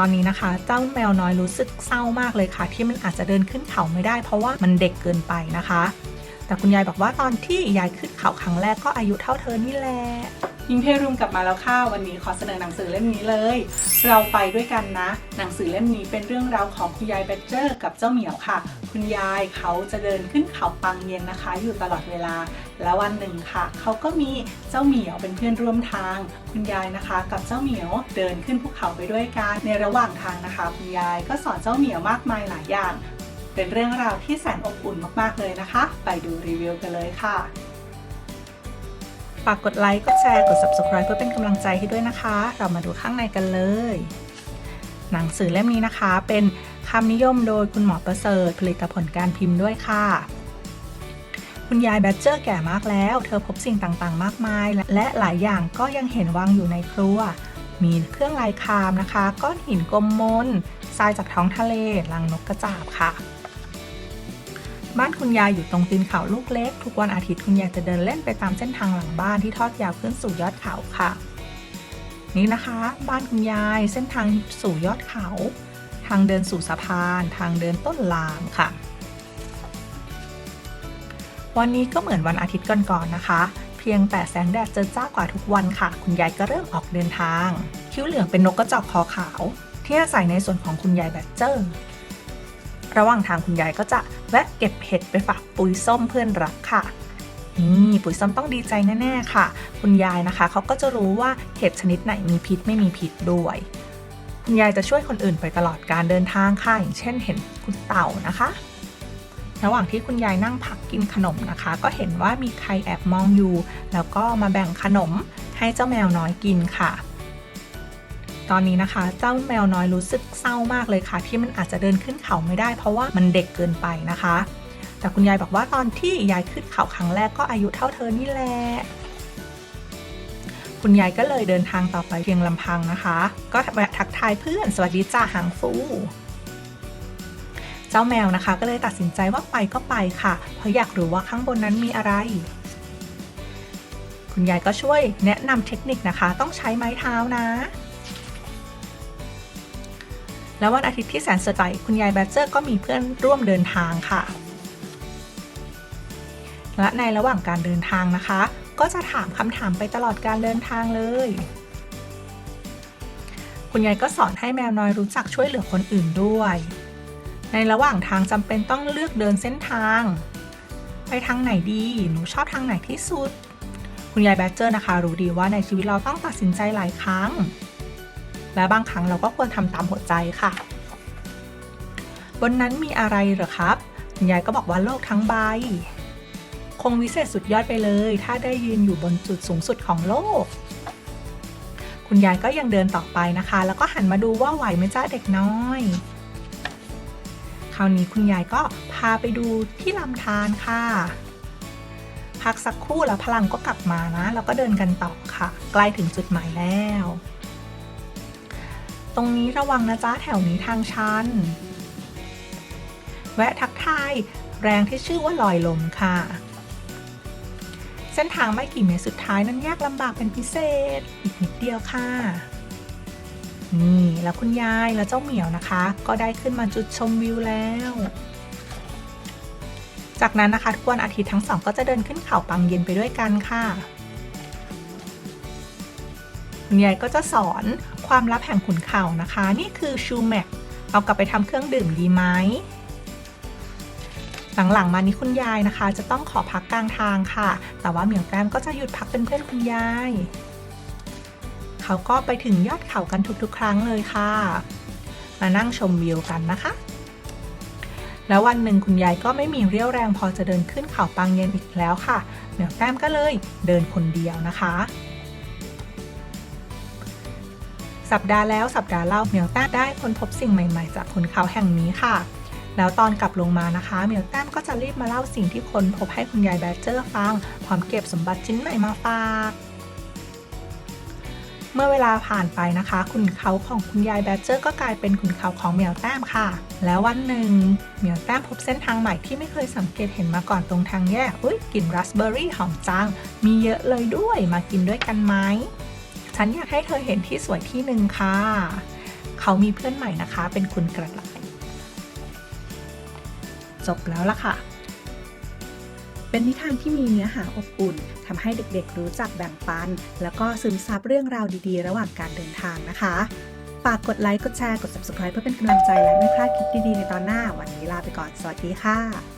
ตอนนี้นะคะ เจ้าแมวน้อยรู้สึกเศร้ามากเลยค่ะ ที่มันอาจจะเดินขึ้นเขาไม่ได้ เพราะว่ามันเด็กเกินไปนะคะ แต่คุณยายบอกว่าตอนที่ยายขึ้นเขาครั้งแรกก็อายุเท่าเธอนี่แหละ ยิงเพรุมกลับมาแล้วค่ะวันนี้ขอเสนอหนังสือเล่มนี้เลย เราไปด้วยกันนะ หนังสือเล่มนี้เป็นเรื่องราวของคุณยายแบดเจอร์ กับเจ้าเหมียวค่ะ คุณยายเขาจะเดินขึ้นเขาปังเย็นนะคะ อยู่ตลอดเวลา แล้ววันหนึ่งค่ะ เขาก็มีเจ้าเหมียวเป็นเพื่อนร่วมทาง คุณยายนะคะ กับเจ้าเหมียวเดินขึ้นภูเขาไปด้วยกันในระหว่างทางนะคะ คุณยายก็สอนเจ้าเหมียวมากมายหลายอย่าง เป็นเรื่องราวที่แสนอบอุ่นมากๆเลยนะคะ ไปดูรีวิวกันเลยค่ะ ฝากกดไลค์ กดแชร์ กด subscribe เพื่อเป็นกำลังใจให้ด้วยนะคะ เรามาดูข้างในกันเลย หนังสือเล่มนี้นะคะ เป็นคำนิยมโดยคุณหมอประเสริฐผลิตผลการพิมพ์ด้วยค่ะ คุณยายแบดเจอร์แก่มากแล้ว เธอพบสิ่งต่างๆ มากมาย และหลายอย่างก็ยังเห็นวางอยู่ในครัว มีเครื่องลายคามนะคะ ก้อนหินกลมมนทรายจากท้องทะเลลังนกกระจาบค่ะ บ้านคุณยายอยู่ตรงตีนเขาลูกเล็ก ทุกวันอาทิตย์คุณยายจะเดินเล่นไปตามเส้นทางหลังบ้านที่ทอดยาวขึ้นสู่ยอดเขาค่ะ นี่นะคะ บ้านคุณยายเส้นทางสู่ยอดเขา ทางเดินสู่สะพาน ทางเดินต้นลามค่ะ วันนี้ก็เหมือนวันอาทิตย์ก่อนๆนะคะ เพียงแต่แสงแดดเจอจ้ากว่าทุกวันค่ะ คุณยายก็เริ่มออกเดินทาง คิ้วเหลืองเป็นนกกระจอกคอขาว ที่อาศัยในส่วนของคุณยายแบดเจอร์ ระหว่างทางคุณยายก็จะแวะเก็บเห็ดไปฝากปุยส้มเพื่อนรักค่ะนี่ปุ๋ยส้มต้องดีใจแน่ๆค่ะ คุณยายนะคะเขาก็จะรู้ว่าเห็ดชนิดไหนมีพิษไม่มีพิษด้วย คุณยายจะช่วยคนอื่นไปตลอดการเดินทางค่ะอย่างเช่น เห็นคุณเต่านะคะระหว่างที่คุณยายนั่งพักกินขนมนะคะ ก็เห็นว่ามีใครแอบมองอยู่ แล้วก็มาแบ่งขนมให้เจ้าแมวน้อยกินค่ะ ตอนนี้นะคะ เจ้าแมวน้อยรู้สึกเศร้ามากเลยค่ะ ที่มันอาจจะเดินขึ้นเขาไม่ได้ เพราะว่ามันเด็กเกินไปนะคะ แต่คุณยายบอกว่าตอนที่ยายขึ้นเขาครั้งแรกก็อายุเท่าเธอนี่แหละคุณยายก็เลยเดินทางต่อไปเพียงลำพังนะคะ ก็แวะทักทายเพื่อนสวัสดีจ้าหางฟูเจ้าแมวนะคะ ก็เลยตัดสินใจว่าไปก็ไปค่ะ เพราะอยากรู้ว่าข้างบนนั้นมีอะไร คุณยายก็ช่วยแนะนำเทคนิคนะคะ ต้องใช้ไม้เท้านะ แล้ววันอาทิตย์ที่แสนสดใสคุณยายแบดเจอร์ก็มีเพื่อนร่วมเดินทางค่ะ และในระหว่างการเดินทางนะคะ ก็จะถามคำถามไปตลอดการเดินทางเลย คุณยายก็สอนให้แมวน้อยรู้จักช่วยเหลือคนอื่นด้วย ในระหว่างทางจำเป็นต้องเลือกเดินเส้นทาง ไปทางไหนดีหนูชอบทางไหนที่สุด คุณยายแบดเจอร์นะคะ รู้ดีว่าในชีวิตเราต้องตัดสินใจหลายครั้ง และบางครั้งเราก็ควรทำตามหัวใจค่ะ บนนั้นมีอะไรเหรอครับคุณยายก็บอกว่าโลกทั้งใบ คงวิเศษสุดยอดไปเลย ถ้าได้ยืนอยู่บนจุดสูงสุดของโลก คุณยายก็ยังเดินต่อไปนะคะ แล้วก็หันมาดูว่าไหวไหมจ้าเด็กน้อย คราวนี้คุณยายก็พาไปดูที่ลำธารค่ะพักสักครู่แล้วพลังก็กลับมานะ แล้วก็เดินกันต่อค่ะ ใกล้ถึงจุดหมายแล้ว ตรงนี้ระวังนะจ๊ะแถวนี้ทางชัน แวะทักทายแรงที่ชื่อว่าลอยลมค่ะ เส้นทางไม่กี่เมตรสุดท้ายนั้นยากลำบากเป็นพิเศษ อีกนิดเดียวค่ะ นี่แล้วคุณยายและเจ้าเหมียวนะคะ ก็ได้ขึ้นมาจุดชมวิวแล้ว จากนั้นนะคะทุกวันอาทิตย์ทั้งสองก็จะเดินขึ้นเขาปังเย็นไปด้วยกันค่ะ คุณยายก็จะสอนความลับแห่งขุนเขานะคะ นี่คือชูแม็กเอากลับไปทำเครื่องดื่มดีไหมหลังๆมานี้คุณยายนะคะ จะต้องขอพักกลางทางค่ะ แต่ว่าเหมียวแก้มก็จะหยุดพักเป็นเพื่อนคุณยาย เขาก็ไปถึงยอดเขากันทุกๆ ครั้งเลยค่ะ มานั่งชมวิวกันนะคะ แล้ววันหนึ่งคุณยายก็ไม่มีเรี่ยวแรงพอจะเดินขึ้นเขาปังเย็นอีกแล้วค่ะ เหมียวแก้มก็เลยเดินคนเดียวนะคะ สัปดาห์แล้วสัปดาห์เล่าเมียวแต้มได้ค้นพบสิ่งใหม่ๆ จากขุนเขาแห่งนี้ค่ะ แล้วตอนกลับลงมานะคะเมียวแต้มก็จะรีบมาเล่าสิ่งที่ค้นพบให้คุณยายแบดเจอร์ฟังพร้อมเก็บสมบัติชิ้นใหม่มาฝากเมื่อเวลาผ่านไปนะคะ ขุนเขาของคุณยายแบดเจอร์ก็กลายเป็นขุนเขาของเหมียวแต้มค่ะ แล้ววันหนึ่งเหมียวแต้มพบเส้นทางใหม่ที่ไม่เคยสังเกตเห็นมาก่อนตรงทางแยกอุ้ยกลิ่นราสเบอร์รี่หอมจังมีเยอะเลยด้วยมากินด้วยกันไหม ฉันอยากให้เธอเห็นที่สวยที่หนึ่งค่ะ เขามีเพื่อนใหม่นะคะ เป็นคุณกระต่าย จบแล้วล่ะค่ะ เป็นนิทานที่มีเนื้อหาอบอุ่นทำให้เด็กๆรู้จักแบ่งปัน แล้วก็ซึมซับเรื่องราวดีๆ ระหว่างการเดินทางนะคะ ฝากกดไลค์ กดแชร์ กด subscribe เพื่อเป็นกำลังใจและไม่พลาดคลิปดีๆ ในตอนหน้า วันนี้ลาไปก่อน สวัสดีค่ะ